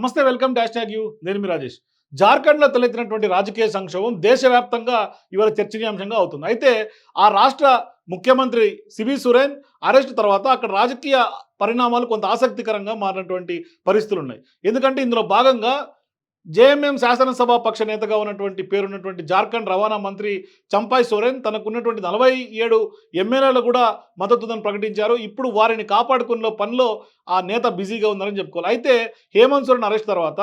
నమస్తే welcome dash tag you. నేను మీ రాజేష్. జార్ఖండ్లో తలెత్తినటువంటి రాజకీయ సంక్షోభం దేశవ్యాప్తంగా ఇవాళ చర్చనీయాంశంగా అవుతుంది. అయితే ఆ రాష్ట్ర ముఖ్యమంత్రి సిబి సురేన్ అరెస్ట్ తర్వాత అక్కడ రాజకీయ పరిణామాలు కొంత ఆసక్తికరంగా మారినటువంటి పరిస్థితులు ఉన్నాయి ఎందుకంటే ఇందులో భాగంగా జేఎంఎం శాసనసభ పక్ష నేతగా ఉన్నటువంటి పేరున్నటువంటి జార్ఖండ్ రవాణా మంత్రి చంపాయ్ సోరెన్ తనకున్నటువంటి నలభై ఏడు ఎమ్మెల్యేలు కూడా మద్దతుదని ప్రకటించారు. ఇప్పుడు వారిని కాపాడుకునే పనిలో ఆ నేత బిజీగా ఉన్నారని చెప్పుకోవాలి. అయితే హేమంత్ సోరెన్ అరెస్ట్ తర్వాత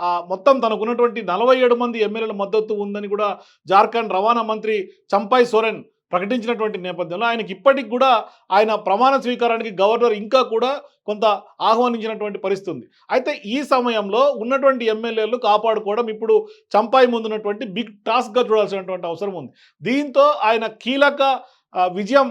ఆ మొత్తం తనకున్నటువంటి నలభై ఏడు మంది ఎమ్మెల్యేల మద్దతు ఉందని కూడా జార్ఖండ్ రవాణా మంత్రి చంపాయ్ సోరెన్ ప్రకటించినటువంటి నేపథ్యంలో ఆయనకి ఇప్పటికి కూడా ఆయన ప్రమాణ స్వీకారానికి గవర్నర్ ఇంకా కూడా కొంత ఆహ్వానించినటువంటి పరిస్థితి ఉంది. అయితే ఈ సమయంలో ఉన్నటువంటి ఎమ్మెల్యేలు కాపాడుకోవడం ఇప్పుడు చంపాయి ముందున్నటువంటి బిగ్ టాస్క్గా చూడాల్సినటువంటి అవసరం ఉంది. దీంతో ఆయన కీలక విజయం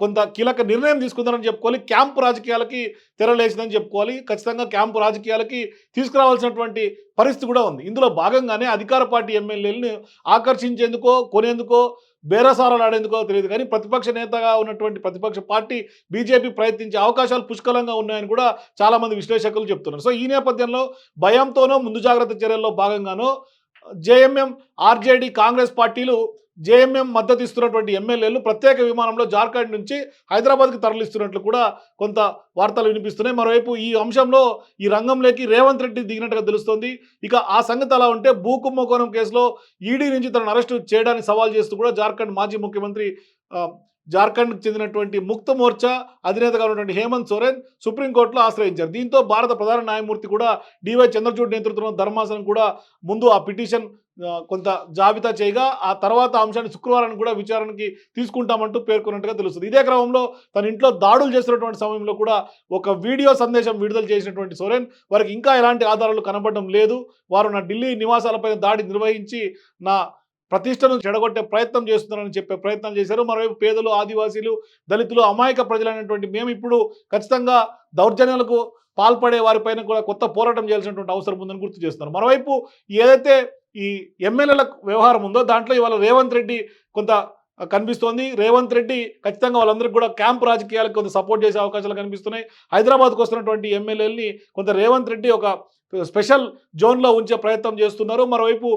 కొంత కీలక నిర్ణయం తీసుకుందారని చెప్పుకోవాలి. క్యాంపు రాజకీయాలకి తెరలేసిందని చెప్పుకోవాలి. ఖచ్చితంగా క్యాంపు రాజకీయాలకి తీసుకురావాల్సినటువంటి పరిస్థితి కూడా ఉంది. ఇందులో భాగంగానే అధికార పార్టీ ఎమ్మెల్యేలను ఆకర్షించేందుకో కొనేందుకో బేరసారాలు ఆడేందుకో తెలియదు. కానీ ప్రతిపక్ష నేతగా ఉన్నటువంటి ప్రతిపక్ష పార్టీ బీజేపీ ప్రయత్నించే అవకాశాలు పుష్కలంగా ఉన్నాయని కూడా చాలామంది విశ్లేషకులు చెప్తున్నారు. సో ఈ నేపథ్యంలో భయంతోనో ముందు జాగ్రత్త చర్యల్లో భాగంగానో జేఎంఎం ఆర్జేడీ కాంగ్రెస్ పార్టీలు జేఎంఎం మద్దతు ఇస్తున్నటువంటి ఎమ్మెల్యేలు ప్రత్యేక విమానంలో జార్ఖండ్ నుంచి హైదరాబాద్కి తరలిస్తున్నట్లు కూడా కొంత వార్తలు వినిపిస్తున్నాయి. మరోవైపు ఈ అంశంలో ఈ రంగంలోకి రేవంత్ రెడ్డి దిగినట్టుగా తెలుస్తోంది. ఇక ఆ సంగతి అలా ఉంటే భూ కుంభకోణం కేసులో ఈడీ నుంచి తనను అరెస్టు చేయడానికి సవాల్ చేస్తూ కూడా జార్ఖండ్ మాజీ ముఖ్యమంత్రి జార్ఖండ్కి చెందినటువంటి ముక్త మోర్చా అధినేతగా ఉన్నటువంటి హేమంత్ సోరెన్ సుప్రీంకోర్టులో ఆశ్రయించారు. దీంతో భారత ప్రధాన న్యాయమూర్తి కూడా డివై చంద్రచూడ్ నేతృత్వంలో ధర్మాసనం కూడా ముందు ఆ పిటిషన్ కొంత జాబితా చేయగా ఆ తర్వాత అంశాన్ని శుక్రవారం కూడా విచారణకి తీసుకుంటామంటూ పేర్కొన్నట్టుగా తెలుస్తుంది. ఇదే క్రమంలో తన ఇంట్లో దాడులు చేస్తున్నటువంటి సమయంలో కూడా ఒక వీడియో సందేశం విడుదల చేసినటువంటి సోరెన్ వారికి ఇంకా ఎలాంటి ఆధారాలు కనబడడం లేదు. వారు నా ఢిల్లీ నివాసాలపై దాడి నిర్వహించి నా ప్రతిష్టను చెడగొట్టే ప్రయత్నం చేస్తున్నారని చెప్పే ప్రయత్నం చేశారు. మరోవైపు పేదలు ఆదివాసీలు దళితులు అమాయక ప్రజలైనటువంటి మేము ఇప్పుడు ఖచ్చితంగా దౌర్జన్యాలకు పాల్పడే వారిపైన కూడా కొత్త పోరాటం చేయాల్సినటువంటి అవసరం ఉందని గుర్తు చేస్తున్నారు. మరోవైపు ఏదైతే ఈ ఎమ్మెల్యేల వ్యవహారం ఉందో దాంట్లో ఇవాళ రేవంత్ రెడ్డి కొంత కనిపిస్తోంది. రేవంత్ రెడ్డి ఖచ్చితంగా వాళ్ళందరికీ కూడా క్యాంప్ రాజకీయాలకు కొంత సపోర్ట్ చేసే అవకాశాలు కనిపిస్తున్నాయి. హైదరాబాద్కు వస్తున్నటువంటి ఎమ్మెల్యేలని కొంత రేవంత్ రెడ్డి ఒక స్పెషల్ జోన్లో ఉంచే ప్రయత్నం చేస్తున్నారు. మరోవైపు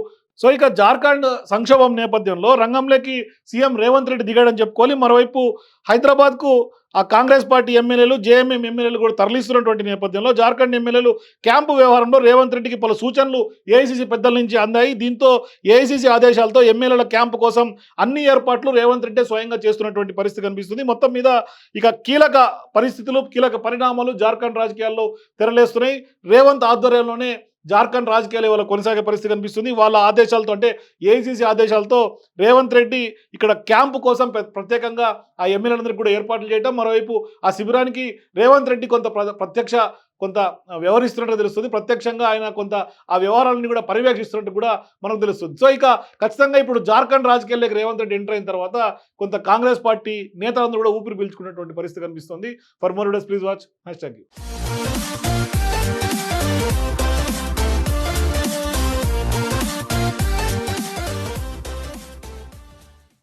సో ఇక జార్ఖండ్ సంక్షోభం నేపథ్యంలో రంగంలోకి సీఎం రేవంత్ రెడ్డి దిగాడని చెప్పుకోవాలి. మరోవైపు హైదరాబాద్కు ఆ కాంగ్రెస్ పార్టీ ఎమ్మెల్యేలు జేఎంఎం ఎమ్మెల్యేలు కూడా తరలిస్తున్నటువంటి నేపథ్యంలో జార్ఖండ్ ఎమ్మెల్యేలు క్యాంపు వ్యవహారంలో రేవంత్ రెడ్డికి పలు సూచనలు ఏఐసీసీ పెద్దల నుంచి అందాయి. దీంతో ఏఐసీసీ ఆదేశాలతో ఎమ్మెల్యేల క్యాంపు కోసం అన్ని ఏర్పాట్లు రేవంత్ రెడ్డి స్వయంగా చేస్తున్నటువంటి పరిస్థితి కనిపిస్తుంది. మొత్తం మీద ఇక కీలక పరిస్థితులు కీలక పరిణామాలు జార్ఖండ్ రాజకీయాల్లో తెరలేస్తున్నాయి. రేవంత్ ఆధ్వర్యంలోనే జార్ఖండ్ రాజకీయాలు ఇవాళ కొనసాగే పరిస్థితి కనిపిస్తుంది. వాళ్ళ ఆదేశాలతో అంటే ఏఐసీసీ ఆదేశాలతో రేవంత్ రెడ్డి ఇక్కడ క్యాంపు కోసం ప్రత్యేకంగా ఆ ఎమ్మెల్యేలందరికీ కూడా ఏర్పాట్లు చేయడం మరోవైపు ఆ శిబిరానికి రేవంత్ రెడ్డి కొంత ప్ర- ప్రత్యక్ష కొంత వ్యవహరిస్తున్నట్టు తెలుస్తుంది. ప్రత్యక్షంగా ఆయన కొంత ఆ వ్యవహారాలను కూడా పర్యవేక్షిస్తున్నట్టు కూడా మనకు తెలుస్తుంది. సో ఇక ఖచ్చితంగా ఇప్పుడు జార్ఖండ్ రాజకీయాల్లోకి రేవంత్ రెడ్డి ఎంటర్ అయిన తర్వాత కొంత కాంగ్రెస్ పార్టీ నేతలందరూ కూడా ఊపిరి పీల్చుకున్నటువంటి పరిస్థితి కనిపిస్తుంది. For more days please watch. Hash tag